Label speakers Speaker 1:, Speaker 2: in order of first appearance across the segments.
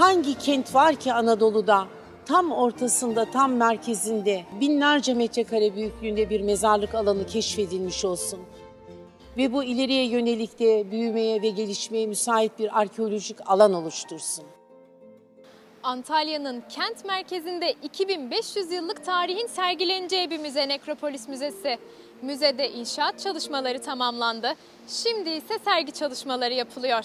Speaker 1: hangi kent var ki Anadolu'da tam ortasında, tam merkezinde binlerce metrekare büyüklüğünde bir mezarlık alanı keşfedilmiş olsun? Ve bu ileriye yönelik de büyümeye ve gelişmeye müsait bir arkeolojik alan oluştursun.
Speaker 2: Antalya'nın kent merkezinde 2500 yıllık tarihin sergileneceği bir müze Nekropolis Müzesi. Müzede inşaat çalışmaları tamamlandı. Şimdi ise sergi çalışmaları yapılıyor.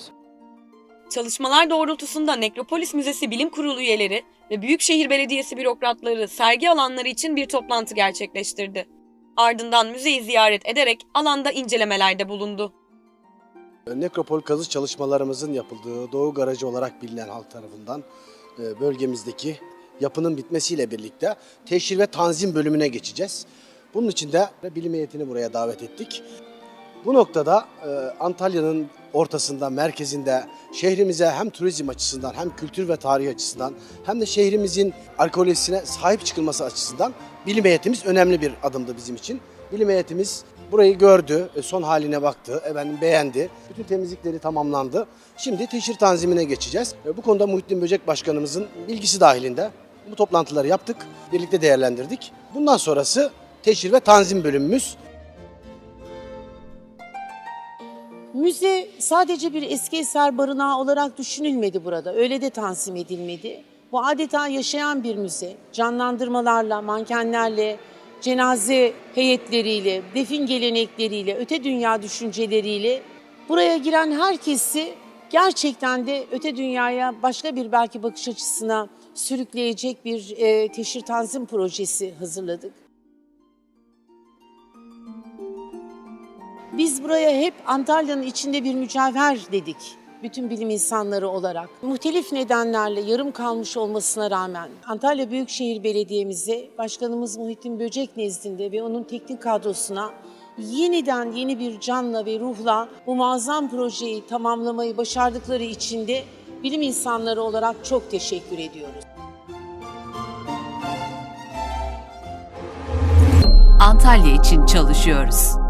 Speaker 3: Çalışmalar doğrultusunda Nekropolis Müzesi Bilim Kurulu üyeleri ve Büyükşehir Belediyesi bürokratları sergi alanları için bir toplantı gerçekleştirdi. Ardından müzeyi ziyaret ederek alanda incelemelerde bulundu.
Speaker 4: Nekropol kazı çalışmalarımızın yapıldığı Doğu Garajı olarak bilinen halk tarafından e, bölgemizdeki yapının bitmesiyle birlikte teşhir ve tanzim bölümüne geçeceğiz. Bunun için de bilim heyetini buraya davet ettik. Bu noktada e, Antalya'nın ortasında, merkezinde şehrimize hem turizm açısından hem kültür ve tarih açısından hem de şehrimizin arkeolojisine sahip çıkılması açısından bilim heyetimiz önemli bir adımdı bizim için. Bilim heyetimiz burayı gördü, e, son haline baktı, efendim beğendi. Bütün temizlikleri tamamlandı. Şimdi teşhir tanzimine geçeceğiz. E, Bu konuda Muhittin Böcek Başkanımızın bilgisi dahilinde bu toplantıları yaptık, birlikte değerlendirdik. Bundan sonrası teşhir ve tanzim bölümümüz.
Speaker 1: Müze sadece bir eski eser barınağı olarak düşünülmedi burada. Öyle de tanzim edilmedi. Bu adeta yaşayan bir müze. Canlandırmalarla, mankenlerle, cenaze heyetleriyle, defin gelenekleriyle, öte dünya düşünceleriyle buraya giren herkesi gerçekten de öte dünyaya başka bir belki bakış açısına sürükleyecek bir e, teşhir tanzim projesi hazırladık. Biz buraya hep Antalya'nın içinde bir mücevher dedik. Bütün bilim insanları olarak. Muhtelif nedenlerle yarım kalmış olmasına rağmen Antalya Büyükşehir Belediye'mize Başkanımız Muhittin Böcek nezdinde ve onun teknik kadrosuna yeniden yeni bir canla ve ruhla bu muazzam projeyi tamamlamayı başardıkları için de bilim insanları olarak çok teşekkür ediyoruz.
Speaker 5: Antalya için çalışıyoruz.